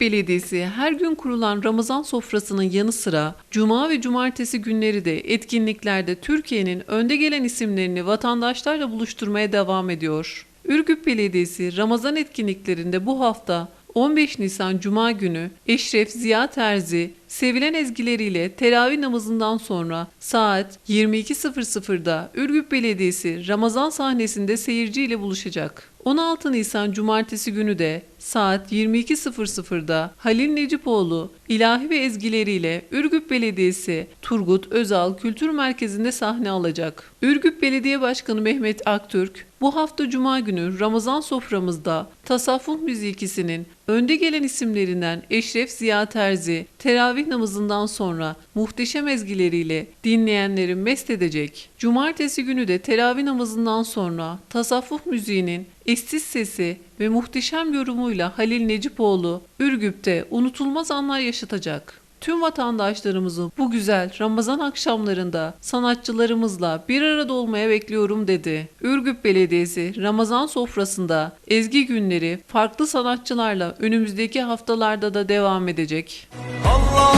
Belediyesi her gün kurulan Ramazan sofrasının yanı sıra Cuma ve Cumartesi günleri de etkinliklerde Türkiye'nin önde gelen isimlerini vatandaşlarla buluşturmaya devam ediyor. Ürgüp Belediyesi Ramazan etkinliklerinde bu hafta 15 Nisan Cuma günü Eşref Ziya Terzi sevilen ezgileriyle teravih namazından sonra saat 22.00'da Ürgüp Belediyesi Ramazan sahnesinde seyirciyle buluşacak. 16 Nisan Cumartesi günü de saat 22.00'da Halil Necipoğlu ilahi ve ezgileriyle Ürgüp Belediyesi Turgut Özal Kültür Merkezi'nde sahne alacak. Ürgüp Belediye Başkanı Mehmet Aktürk bu hafta Cuma günü Ramazan soframızda tasavvuf müzikisinin önde gelen isimlerinden Eşref Ziya Terzi teravih namazından sonra muhteşem ezgileriyle dinleyenleri mest edecek. Cumartesi günü de teravih namazından sonra tasavvuf müziğinin eşsiz sesi ve muhteşem yorumuyla Halil Necipoğlu Ürgüp'te unutulmaz anlar yaşatacak. Tüm vatandaşlarımızı bu güzel Ramazan akşamlarında sanatçılarımızla bir arada olmaya bekliyorum dedi. Ürgüp Belediyesi Ramazan sofrasında ezgi günleri farklı sanatçılarla önümüzdeki haftalarda da devam edecek. Allah